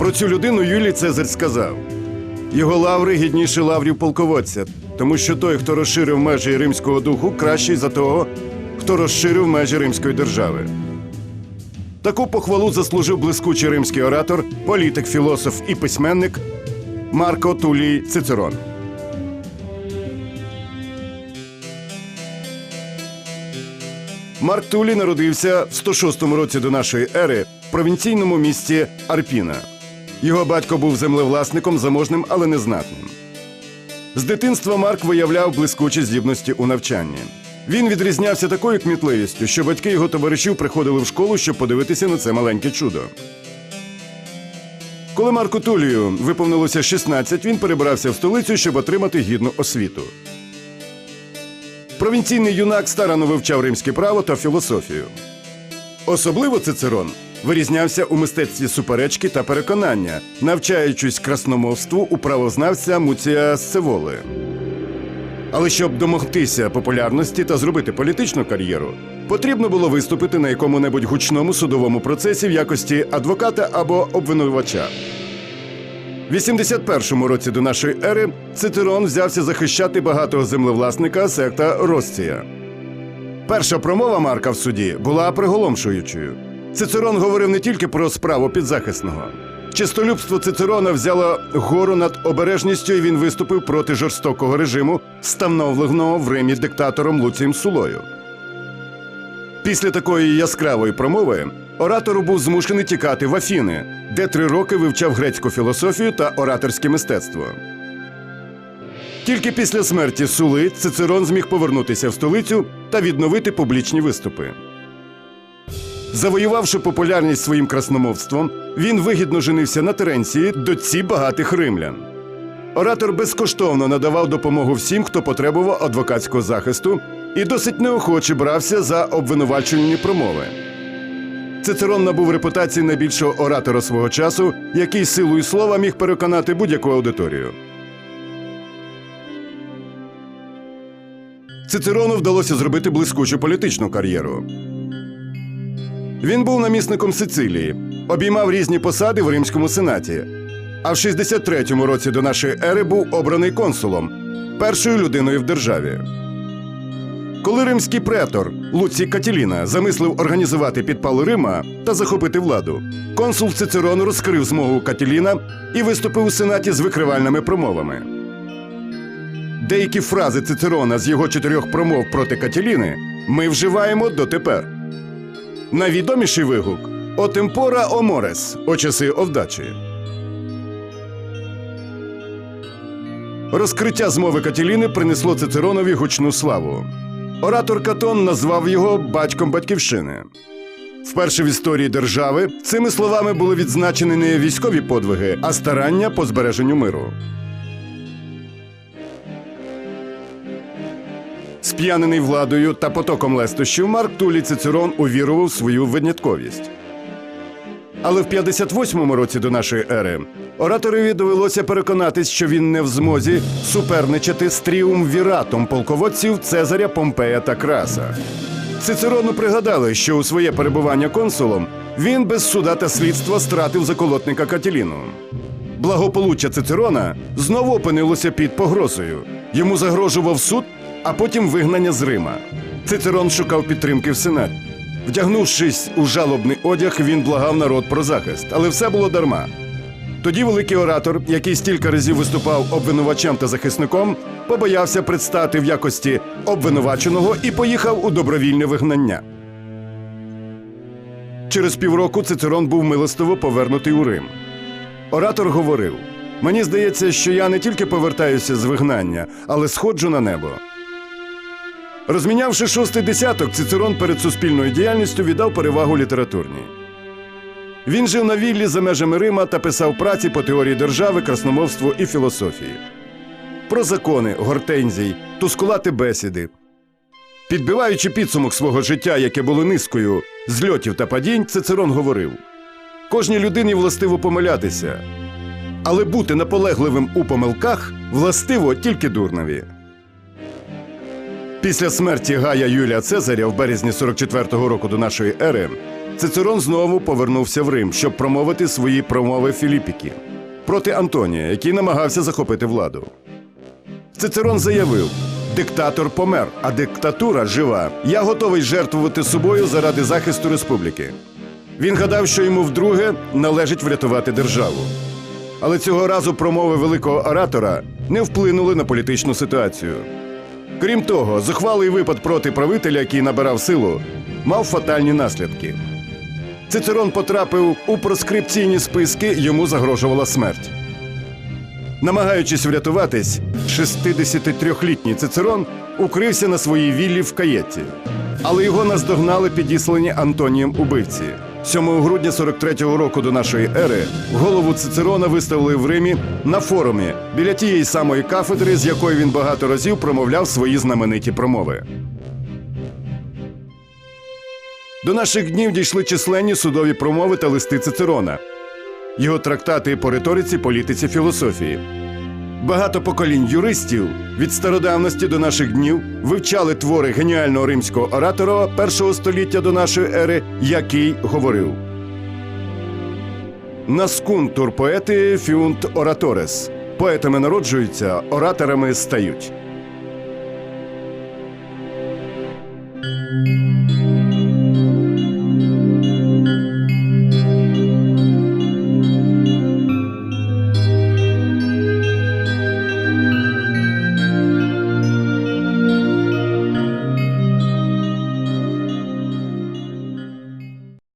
Про цю людину Юлій Цезар сказав: його лаври гідніші лаврів полководця, тому що той, хто розширив межі римського духу, кращий за того, хто розширив межі римської держави. Таку похвалу заслужив блискучий римський оратор, політик, філософ і письменник Марко Тулій Цицерон. Марк Тулій народився в 106 році до нашої ери в провінційному місті Арпіна. Його батько був землевласником заможним, але незнатним. З дитинства Марк виявляв блискучі здібності у навчанні. Він відрізнявся такою кмітливістю, що батьки його товаришів приходили в школу, щоб подивитися на це маленьке чудо. Коли Марку Тулію виповнилося 16, він перебрався в столицю, щоб отримати гідну освіту. Провінційний юнак старано вивчав римське право та філософію. Особливо Цицерон вирізнявся у мистецтві суперечки та переконання, навчаючись красномовству у правознавця Муція Сцеволи. Але щоб домогтися популярності та зробити політичну кар'єру, потрібно було виступити на якому-небудь гучному судовому процесі в якості адвоката або обвинувача. В 81-му році до нашої ери Цицерон взявся захищати багатого землевласника секта Росція. Перша промова Марка в суді була приголомшуючою. Цицерон говорив не тільки про справу підзахисного. Чистолюбство Цицерона взяло гору над обережністю, і він виступив проти жорстокого режиму, встановленого в Римі диктатором Луцієм Сулою. Після такої яскравої промови оратору був змушений тікати в Афіни, де три роки вивчав грецьку філософію та ораторське мистецтво. Тільки після смерті Сули Цицерон зміг повернутися в столицю та відновити публічні виступи. Завоювавши популярність своїм красномовством, він вигідно женився на Теренції, дочці багатих римлян. Оратор безкоштовно надавав допомогу всім, хто потребував адвокатського захисту, і досить неохоче брався за обвинувачувальні промови. Цицерон набув репутації найбільшого оратора свого часу, який силою слова міг переконати будь-яку аудиторію. Цицерону вдалося зробити блискучу політичну кар'єру. Він був намісником Сицилії, обіймав різні посади в Римському сенаті. А в 63-му році до нашої ери був обраний консулом, першою людиною в державі. Коли римський претор Луцій Катіліна замислив організувати підпал Рима та захопити владу, консул Цицерон розкрив змогу Катіліна і виступив у сенаті з викривальними промовами. Деякі фрази Цицерона з його чотирьох промов проти Катіліни ми вживаємо дотепер. Найвідоміший вигук О темпора о морес о часи овдачі. Розкриття змови Катіліни принесло Цицеронові гучну славу. Оратор Катон назвав його батьком батьківщини. Вперше в історії держави цими словами були відзначені не військові подвиги, а старання по збереженню миру. Сп'янений владою та потоком лестощів, Марк Тулій Цицерон увірував свою винятковість. Але в 58-му році до нашої ери ораторові довелося переконатись, що він не в змозі суперничати з тріумвіратом полководців Цезаря, Помпея та Краса. Цицерону пригадали, що у своє перебування консулом він без суда та слідства стратив заколотника Катіліну. Благополуччя Цицерона знову опинилося під погрозою. Йому загрожував суд, а потім вигнання з Рима. Цицерон шукав підтримки в Сенаті. Вдягнувшись у жалобний одяг, він благав народ про захист, але все було дарма. Тоді великий оратор, який стільки разів виступав обвинувачем та захисником, побоявся предстати в якості обвинуваченого і поїхав у добровільне вигнання. Через півроку Цицерон був милостиво повернутий у Рим. Оратор говорив: Мені здається, що я не тільки повертаюся з вигнання, але сходжу на небо. Розмінявши шостий десяток, Цицерон перед суспільною діяльністю віддав перевагу літературній. Він жив на віллі за межами Рима та писав праці по теорії держави, красномовству і філософії. Про закони, гортензій, тускулати бесіди. Підбиваючи підсумок свого життя, яке було низкою зльотів та падінь, Цицерон говорив: кожній людині властиво помилятися, але бути наполегливим у помилках властиво тільки дурнові. Після смерті Гая Юлія Цезаря в березні 44-го року до нашої ери Цицерон знову повернувся в Рим, щоб промовити свої промови Філіпіки проти Антонія, який намагався захопити владу. Цицерон заявив: диктатор помер, а диктатура жива. Я готовий жертвувати собою заради захисту республіки. Він гадав, що йому вдруге належить врятувати державу. Але цього разу промови великого оратора не вплинули на політичну ситуацію. Крім того, зухвалий випад проти правителя, який набирав силу, мав фатальні наслідки. Цицерон потрапив у проскрипційні списки, йому загрожувала смерть. Намагаючись врятуватись, 63-літній Цицерон укрився на своїй віллі в Каєтті. Але його наздогнали підіслані Антонієм убивці. 7 грудня 43-го року до нашої ери голову Цицерона виставили в Римі на форумі біля тієї самої кафедри, з якої він багато разів промовляв свої знамениті промови. До наших днів дійшли численні судові промови та листи Цицерона, його трактати по риториці, політиці, філософії. Багато поколінь юристів від стародавності до наших днів вивчали твори геніального римського оратора першого століття до нашої ери, який говорив Наскунтур поети фіунт ораторес. Поетами народжуються, ораторами стають.